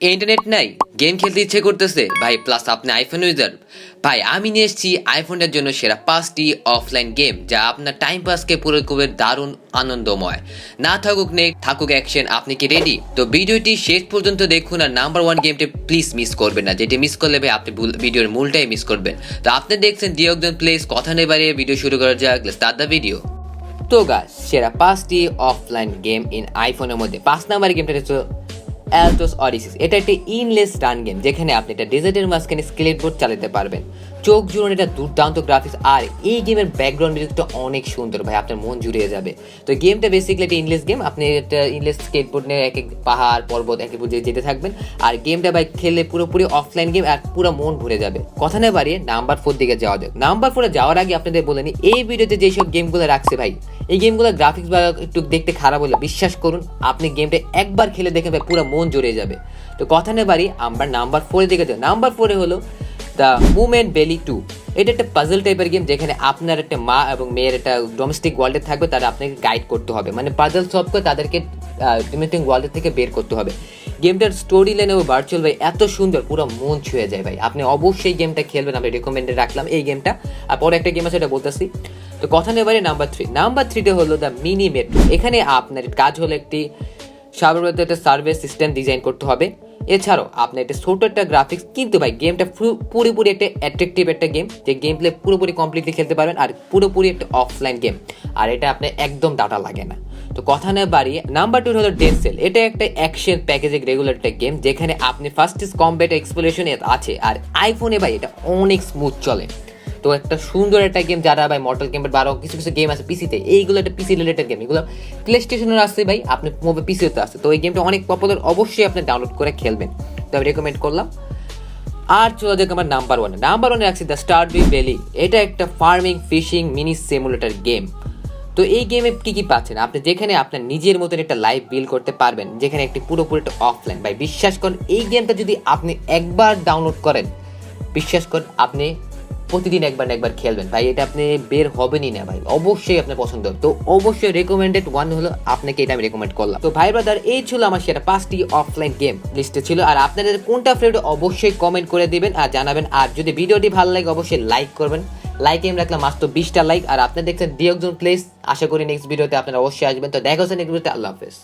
Internet নাই game খেলতে ইচ্ছে করতেছে। ভাই প্লাস আপনি আইফোন ইউজার ভাই, আমি নিয়ে এসেছি আইফোনের জন্য সেরা পাঁচটি অফলাইন গেম যা আপনার টাইম পাসকে পুরো খুবই দারুণ আনন্দময়। না থাকুক নেই থাকুক অ্যাকশন আপনি কি রেডি তো ভিডিওটি শেষ পর্যন্ত দেখুন আর নাম্বার ওয়ান গেমটি প্লিজ মিস করবেন না। যেটি মিস করলে ভাই, আপনি ভিডিওর মূলটাই মিস করবেন। তো আপনি দেখছেন দিয়কজন প্লেস কথা নেই বাড়িয়ে ভিডিও শুরু করা যাক স্টার্ট দ্য ভিডিও তো গাছ সেরা পাঁচটি অফলাইন গেম ইন আইফোনের মধ্যে। পাঁচ নাম্বার গেমটা হচ্ছে অ্যালটোস অডিসিস এটা একটি ইনলেস রান গেম যেখানে আপনি এটা ডেজার্টের মাঝখানে স্কেলেট বোর্ড চালাতে পারবেন। চোখ জুড়ে এটা দুর্দান্ত গ্রাফিক্স আর এই গেমের ব্যাকগ্রাউন্ড মিউজিকটা অনেক সুন্দর ভাই, আপনার মন জুড়িয়ে যাবে। তো গেমটা বেসিক্যালি একটা ইনলেস গেম আপনি একটা ইনলেস স্কেটবোর্ড নিয়ে এক এক পাহাড়, পর্বত, এক বুঝে যেতে থাকবেন। আর গেমটা ভাই খেললে পুরোপুরি অফলাইন গেম আর পুরো মন ভরে যাবে। কথা না বাড়িয়ে নাম্বার ফোর দিকে যাওয়া যাক। নাম্বার ফোরে যাওয়ার আগে আপনাদের বলে নিই, এই ভিডিওতে যেসব গেমগুলো রাখছে ভাই এই গেমগুলো গ্রাফিক্স বা একটু দেখতে খারাপ হলে বিশ্বাস করুন, আপনি গেমটা একবার খেলে দেখে ভাই পুরো মন জড়িয়ে যাবে। তো কথা না বাড়ি, আমরা নাম্বার ফোরে দেখে যাই। নাম্বার ফোরে হলো দ্য মুমেন্ট বেলি টু এটা একটা পাজল টাইপের গেম যেখানে আপনার একটা মা এবং মেয়ের একটা ডোমেস্টিক ওয়ার্ল্ডে থাকবে, তারা আপনাকে গাইড করতে হবে। মানে পাজল সলভ করে তাদেরকে ডোমেস্টিক ওয়ার্ল্ডের থেকে বের করতে হবে। গেমটার স্টোরি লাইন এবং ভার্চুয়াল ভাই এত সুন্দর, পুরো মন ছুঁয়ে যায় ভাই। আপনি অবশ্যই গেমটা খেলবেন, আমি রেকমেন্ডে রাখলাম এই গেমটা আর পরে একটা গেম আছে, এটা বলতেছি। তো কথা নেবারে নাম্বার থ্রি নাম্বার থ্রিতে হলো দ্য মিনি মেট্রো এখানে আপনার কাজ হলো একটি সার্বভৌমত্ব একটা সার্ভিস সিস্টেম ডিজাইন করতে হবে। এছাড়াও আপনার একটা ছোট একটা গ্রাফিক্স কিন্তু ভাই গেমটা পুরোপুরি একটা অ্যাট্রাকটিভ একটা গেম যে গেম প্লে পুরোপুরি কমপ্লিটলি খেলতে পারবেন আর পুরোপুরি একটা অফলাইন গেম আর এটা আপনার একদম ডাটা লাগে না। তো কথা না বাড়িয়ে নাম্বার টু হলো ডেড সেল এটা একটা অ্যাকশন প্যাকেজিং রেগুলার একটা গেম যেখানে আপনি ফার্স্ট ইস কম্ব্যাট এক্সপ্লোরেশন আছে। আর আইফোনে ভাই, এটা অনেক স্মুথ চলে। তো একটা সুন্দর একটা গেম যারা ভাই মর্টাল গেমের বারো, কিছু কিছু গেম আছে পিসিতে এইগুলো একটা পিসি রিলেটেড গেম এগুলো প্লে স্টেশনের আসছে ভাই, আপনি মোবাইল পিসিতে আসছে তো এই গেমটা অনেক পপুলার অবশ্যই আপনি ডাউনলোড করে খেলবেন। তো আমি রেকমেন্ড করলাম। আর চলে যাক আমার নাম্বার ওয়ানে নাম্বার ওয়ানে রাখছি দ্য স্টার বি ভ্যালি এটা একটা farming fishing mini simulator game তো এই গেমে কী কী পাচ্ছেন? আপনি যেখানে আপনার নিজের মতন একটা লাইফ বিল করতে পারবেন, যেখানে একটি পুরোপুরি একটা অফলাইন ভাই, বিশ্বাস করেন, এই গেমটা যদি আপনি একবার ডাউনলোড করেন, বিশ্বাস করেন, আপনি প্রতিদিন একবার একবার খেলবেন। ভাই, এটা আপনি বের হবেনই না ভাই। অবশ্যই আপনার পছন্দ হবে। তো অবশ্যই রেকমেন্ডেড ওয়ান হলো, আপনাকে এটা আমি রেকমেন্ড করলাম। তো ভাই ব্রাদার এই ছিল আমার সেটা পাঁচটি অফলাইন গেম লিস্টে ছিল। আর আপনাদের কোনটা ফেভারিট অবশ্যই কমেন্ট করে দিবেন আর জানাবেন। আর যদি ভিডিওটি ভালো লাগে, অবশ্যই লাইক করবেন। লাইক এম রাখলাম মাত্র বিশটা লাইক আর আপনি দেখছেন দিয়কজন প্লেস আশা করি নেক্সট ভিডিওতে আপনারা অবশ্যই আসবেন। তো দেখা হচ্ছে নেক্সট ভিডিওতে আল্লাহ হাফেজ।